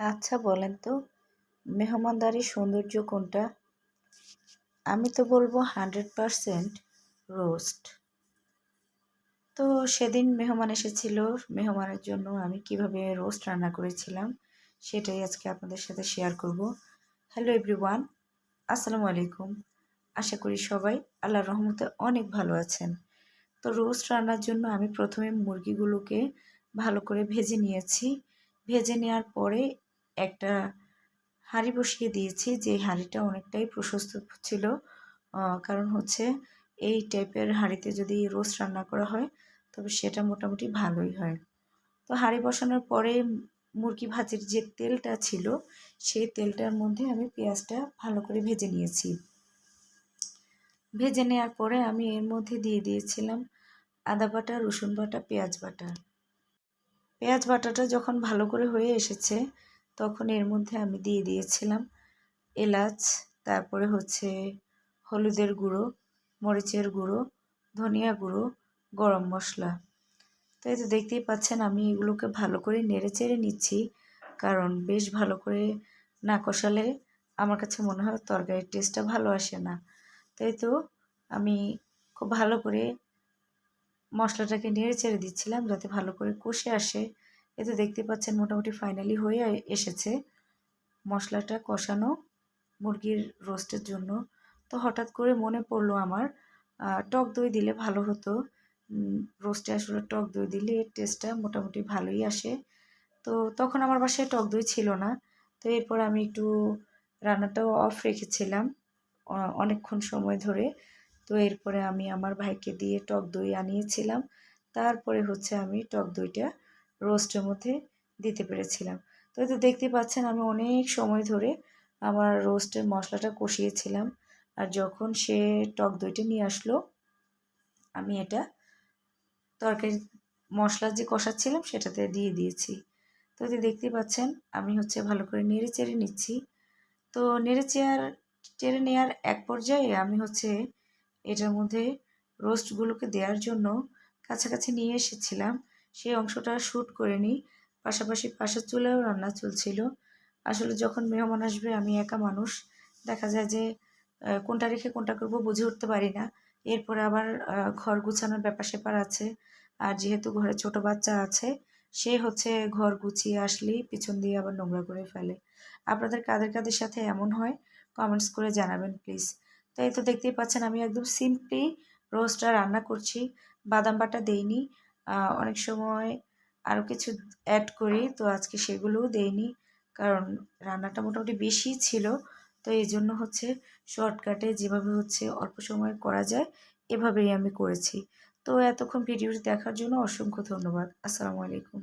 আচ্ছা বলেন তো, মেহমানদারির সৌন্দর্য কোনটা? আমি তো বলব হান্ড্রেড পারসেন্ট রোস্ট। তো সেদিন মেহমান এসেছিল, মেহমানের জন্য আমি কীভাবে রোস্ট রান্না করেছিলাম সেটাই আজকে আপনাদের সাথে শেয়ার করব। হ্যালো এভরিওয়ান আসসালামু আলাইকুম। আশা করি সবাই আল্লাহ রহমতে অনেক ভালো আছেন। তো রোস্ট রান্নার জন্য আমি প্রথমে মুরগিগুলোকে ভালো করে ভেজে নিয়েছি। ভেজে নেওয়ার পরে একটা হাঁড়ি বসিয়ে দিয়েছি যে হাঁড়িটা অনেকটাই প্রশস্ত ছিল। কারণ হচ্ছে এই টাইপের হাঁড়িতে যদি রোস্ট রান্না করা হয়, তবে সেটা মোটামুটি ভালোই হয়। তো হাঁড়ি বসানোর পরে মুরগি ভাজির যে তেলটা ছিল, সেই তেলটার মধ্যে আমি পেঁয়াজটা ভালো করে ভেজে নিয়েছি। ভেজে নেওয়ার পরে আমি এর মধ্যে দিয়ে দিয়েছিলাম আদা বাটা, রসুন বাটা, পেঁয়াজ বাটা। পেঁয়াজ বাটাটা যখন ভালো করে হয়ে এসেছে তখন এর মধ্যে আমি দিয়ে দিয়েছিলাম এলাচ, তারপরে হচ্ছে হলুদের গুঁড়ো, মরিচের গুঁড়ো, ধনিয়া গুঁড়ো, গরম মশলা। তো এই তো দেখতেই পাচ্ছেন, আমি এগুলোকে ভালো করে নেড়ে চেড়ে নিচ্ছি, কারণ বেশ ভালো করে না কষালে আমার কাছে মনে হয় তরকারির টেস্টটা ভালো আসে না। তাই তো আমি খুব ভালো করে মশলাটাকে নেড়ে চেড়ে দিচ্ছিলাম যাতে ভালো করে কষে আসে। এ তো দেখতে পাচ্ছেন মোটামুটি ফাইনালি হয়ে এসেছে। মশলাটা কষানো, মুরগির রোস্টের জন্য। তো হঠাৎ করে মনে পড়ল আমার টক দই দিলে ভালো হতো। রোস্টে আসলে টক দই দিলে এর টেস্টটা মোটামুটি ভালোই আসে। তো তখন আমার বাসায় টক দই ছিল না। তো এরপর আমি একটু রান্নাটাও অফ রেখেছিলাম অনেকক্ষণ সময় ধরে। তো এরপরে আমি আমার ভাইকে দিয়ে টক দই আনিয়েছিলাম। তারপরে হচ্ছে আমি টক দইটা রোস্টের মধ্যে দিতে পেরেছিলাম। তো তো দেখতে পাচ্ছেন আমি অনেক সময় ধরে আমার রোস্টের মশলাটা কষিয়েছিলাম আর যখন সে টক দইটা নিয়ে আসলো, আমি এটা তরকারি মশলা যে কষাচ্ছিলাম সেটাতে দিয়ে দিয়েছি। তো এতে দেখতে পাচ্ছেন আমি হচ্ছে ভালো করে নেড়ে চেড়ে নিচ্ছি। তো নেড়ে চেয়ার, চেড়ে নেওয়ার এক পর্যায়ে আমি হচ্ছে এটার মধ্যে রোস্টগুলোকে দেওয়ার জন্য কাছাকাছি নিয়ে এসেছিলাম। সেই অংশটা শ্যুট করে নিই। পাশাপাশি পাশের চুলেও রান্না চলছিল। আসলে যখন মেহমান আসবে, আমি একা মানুষ। দেখা যায় যে কোনটা রেখে কোনটা করব বুঝে উঠতে পারি না। এরপরে আবার ঘর গুছানোর ব্যাপার স্যাপার আছে। আর যেহেতু ঘরে ছোট বাচ্চা আছে, সে হচ্ছে ঘর গুছিয়ে আসলেই পিছন দিয়ে আবার নোংরা করে ফেলে। আপনাদের কাদের কাদের সাথে এমন হয়? কমেন্টস করে জানাবেন, প্লিজ। তাই তো দেখতেই পাচ্ছেন, আমি একদম সিম্পলি রোস্টটা রান্না করছি। বাদাম বাটা দেইনি। অনেক সময় আরও কিছু অ্যাড করি। তো আজকে সেগুলোও দেইনি, কারণ রান্নাটা মোটামুটি বেশি ছিল। তো এই জন্য হচ্ছে শর্টকাটে যেভাবে হচ্ছে অল্প সময় করা যায়, এভাবেই আমি করেছি। তো এতক্ষণ ভিডিওটি দেখার জন্য অসংখ্য ধন্যবাদ। আসসালামু আলাইকুম।